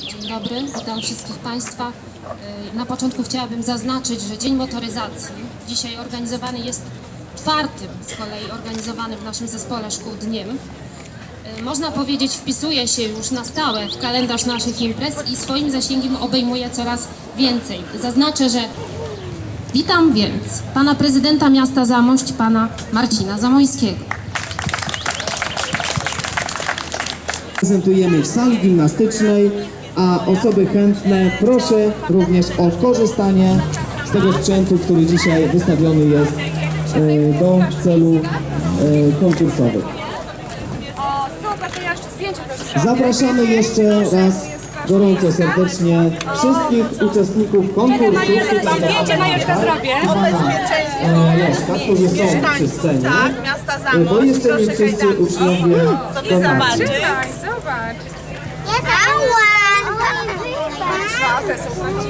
Dzień dobry, witam wszystkich Państwa. Y, Na początku chciałabym zaznaczyć, że Dzień Motoryzacji dzisiaj organizowany jest czwartym z kolei organizowany w naszym zespole szkół dniem. Y, Można powiedzieć, wpisuje się już na stałe w kalendarz naszych imprez i swoim zasięgiem obejmuje coraz więcej. Zaznaczę, że witam więc pana prezydenta miasta Zamość, pana Marcina Zamońskiego. Prezentujemy w sali gimnastycznej, a osoby chętne proszę również o korzystanie z tego sprzętu, który dzisiaj wystawiony jest e, do celu e, konkursowych. O. Zapraszamy jeszcze raz gorąco serdecznie wszystkich uczestników konkursu. Zdjęcie na Jużkę zrobię. E, Leszka, którzy są przy scenie, Tak, miasta e, bo jeszcze nie wszyscy uczniowie donacji. zobaczyć.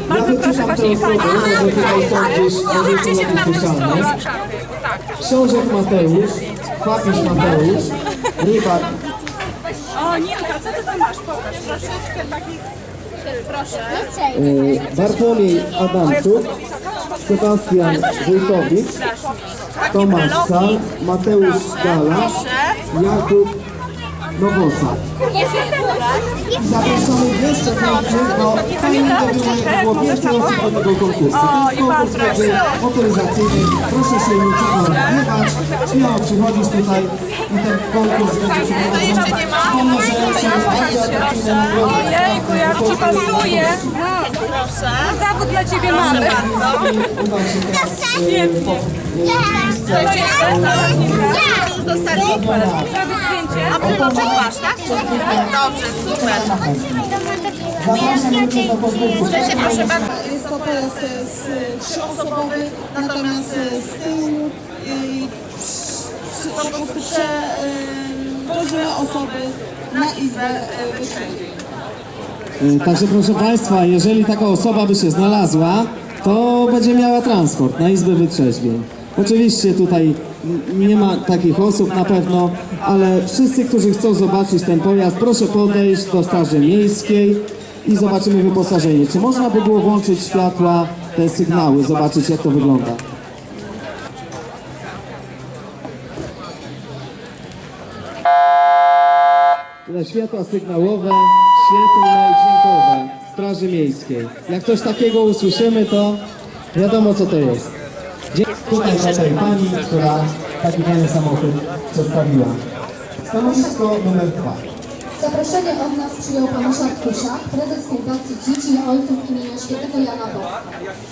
Tak, może tutaj są gdzieś, może Chodźcie się w tamtą stronę, szafy. Tak. Książek Mateusz, Fabisz Mateusz, Rybak O, Nilka, co ty tam masz? Pokaż. Troszeczkę takich... Proszę. e, Bartłomiej Adamczuk, Sebastian Wójtowicz, Tomasz Sal, Mateusz Gala, Jakub Nowosa. I zapraszamy jeszcze bo fajnie by było, jakby było więcej osób do tego konkursu. Jest konkurs jakby motoryzacyjny, proszę się niczego odbywać, śmiało przychodzić tutaj i ten konkurs będzie przeprowadzony. Wspomnę, że są bardzo atrakcyjne nagrody. Ojejku, jak ci pasuje. No. Zawód dla ciebie mamy. E, e, miejsce Już dostali? Zrobię zdjęcie. A bryloczek masz, tak? Dobrze, super. Zapraszam. Możecie proszę bardzo. Jest to pojazd e, z- trzyosobowy, natomiast e, z tyłu e, przewoźmy osoby na izbę Także proszę Państwa, jeżeli taka osoba by się znalazła, to będzie miała transport na Izbę Wytrzeźwień. Oczywiście tutaj nie ma takich osób na pewno, ale wszyscy, którzy chcą zobaczyć ten pojazd, proszę podejść do Straży Miejskiej i zobaczymy wyposażenie. Czy można by było włączyć światła, te sygnały, zobaczyć jak to wygląda? Te światła sygnałowe, świetlne i dźwiękowe Straży Miejskiej. Jak coś takiego usłyszymy, to wiadomo co to jest. Tutaj tej pani, która taki fajny samochód przedstawiła. Stanowisko numer dwa. Zaproszenie od nas przyjął pan Ryszard Kusiak, prezes Fundacji Dzieci i Ojców imienia Świętego Jana Boga.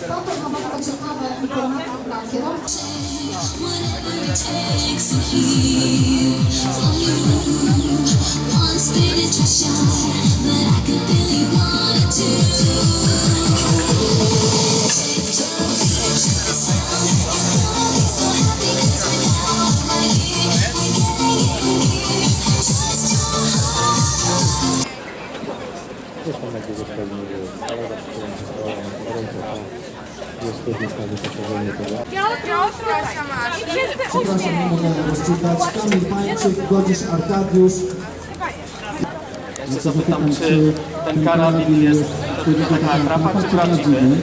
Pan to ma bardzo ciekawe informacje dla kierowców. Piotrka masz. I wszyscy Przepraszam, uśmiech. nie mogę rozczytać. Kamil Pańczyk, Godzisz Arkadiusz. Jeszcze zapytam, czy ten karabin jest taka atrapa, czy prawdziwy?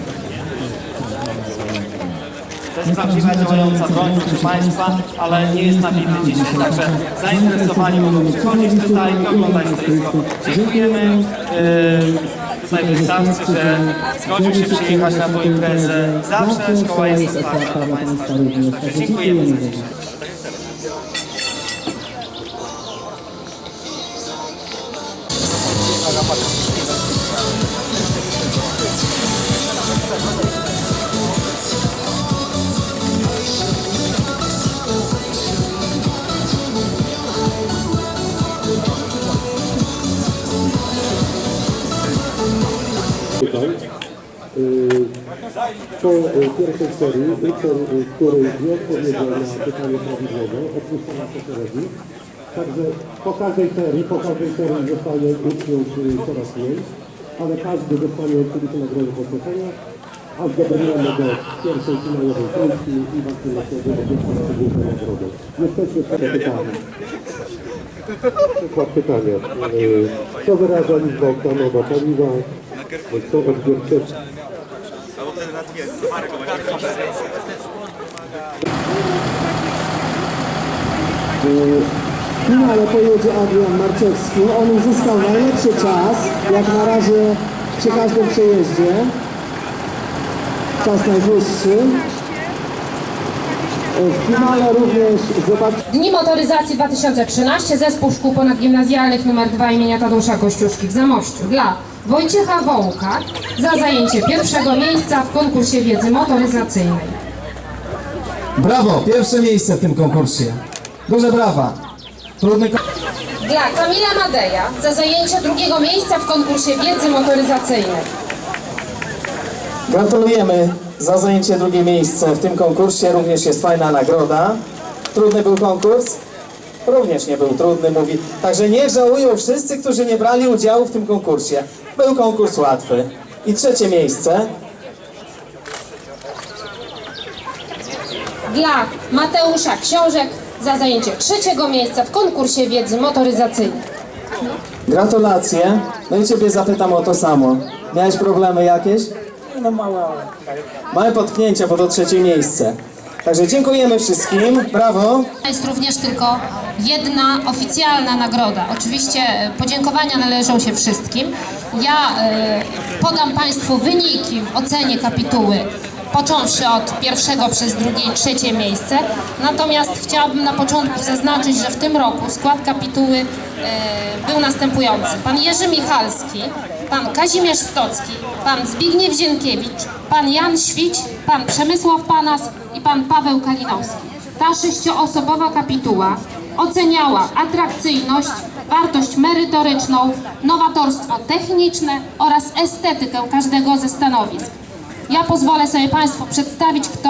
To jest prawdziwa działająca broń, proszę Państwa, ale nie jest nabity dzisiaj, także zainteresowani mogą przychodzić tutaj i oglądać stoisko. Dziękujemy yy, tutaj wystawcy, że zgodził się przyjechać na tą imprezę. Zawsze szkoła jest otwarta dla Państwa również, także dziękujemy serdecznie. Tutaj. Po pierwszej serii, utwór, y, który nie odpowiedział na pytanie prawidłowe, odpuszczona po szeregi. Także po każdej serii, po każdej serii zostaje uczniów y, coraz mniej, ale każdy dostanie oczywiście nagrodę poświęcenia, a zdobędziemy do pierwszej finałowej trójki i walczymy się o główną nagrodę. Jesteśmy przed pytaniem. Przykład pytania. Co wyraża liczba oktanowa paliwa? Co odbiorcze? W finale pojedzie Adrian Marczewski. On uzyskał najlepszy czas, jak na razie przy każdym przejeździe. Czas najwyższy. W finale również zobaczymy. Dni Motoryzacji 2013 Zespół Szkół Ponadgimnazjalnych nr 2 imienia Tadeusza Kościuszki w Zamościu dla Wojciecha Wołka za zajęcie pierwszego miejsca w konkursie wiedzy motoryzacyjnej. Brawo, pierwsze miejsce w tym konkursie. Duże brawa. Trudny kon- Dla Kamila Madeja za zajęcie drugiego miejsca w konkursie wiedzy motoryzacyjnej. Gratulujemy za zajęcie drugie miejsce w tym konkursie. Również jest fajna nagroda. Trudny był konkurs? Również nie był trudny, mówi. Także niech żałują wszyscy, którzy nie brali udziału w tym konkursie. Był konkurs łatwy. I trzecie miejsce. Dla Mateusza Książek za zajęcie trzeciego miejsca w konkursie wiedzy motoryzacyjnej. Gratulacje. No i Ciebie zapytam o to samo. Miałeś problemy jakieś? No małe. Małe potknięcia, bo to trzecie miejsce. Także dziękujemy wszystkim. Brawo. Jest również tylko jedna oficjalna nagroda. Oczywiście e, podziękowania należą się wszystkim. Ja e, podam Państwu wyniki w ocenie kapituły, począwszy od pierwszego przez drugie i trzecie miejsce. Natomiast chciałabym na początku zaznaczyć, że w tym roku skład kapituły e, był następujący. Pan Jerzy Michalski, pan Kazimierz Stocki, pan Zbigniew Zienkiewicz, pan Jan Świć, pan Przemysław Panas i pan Paweł Kalinowski. Ta sześcioosobowa kapituła oceniała atrakcyjność, wartość merytoryczną, nowatorstwo techniczne oraz estetykę każdego ze stanowisk. Ja pozwolę sobie Państwu przedstawić, kto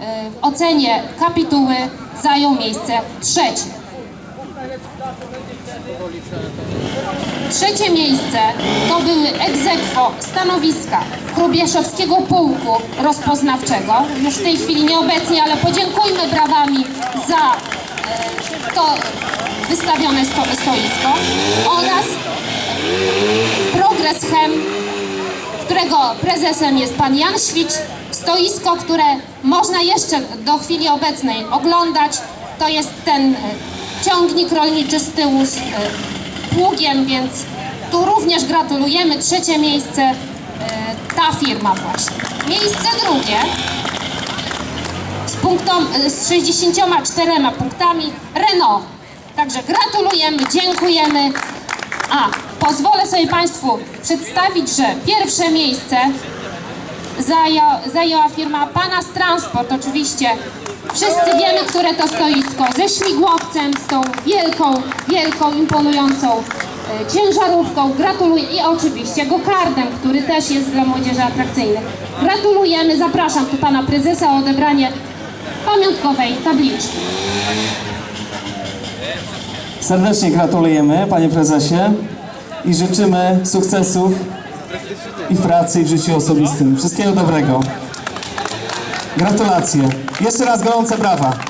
e, w ocenie kapituły zajął miejsce trzecie. Trzecie miejsce to były egzekwo stanowiska Hrubieszowskiego Pułku Rozpoznawczego. Już w tej chwili nieobecnie, ale podziękujmy brawami za e, to wystawione sto, stoisko oraz Progres Chem, którego prezesem jest pan Jan Świć. Stoisko, które można jeszcze do chwili obecnej oglądać, to jest ten ciągnik rolniczy z tyłu z e, pługiem, więc tu również gratulujemy. Trzecie miejsce e, ta firma właśnie. Miejsce drugie z, punktom, e, z 64 punktami Renault. Także gratulujemy, dziękujemy. A, pozwolę sobie Państwu przedstawić, że pierwsze miejsce zajęła, firma Panas Transport, oczywiście. Wszyscy wiemy, które to stoisko, ze śmigłowcem, z tą wielką, wielką, imponującą e, ciężarówką. Gratuluję i oczywiście gokardem, który też jest dla młodzieży atrakcyjny. Gratulujemy, zapraszam tu Pana Prezesa o odebranie pamiątkowej tabliczki. Serdecznie gratulujemy, panie prezesie, i życzymy sukcesów i w pracy, i w życiu osobistym. Wszystkiego dobrego. Gratulacje. Jeszcze raz gorące brawa.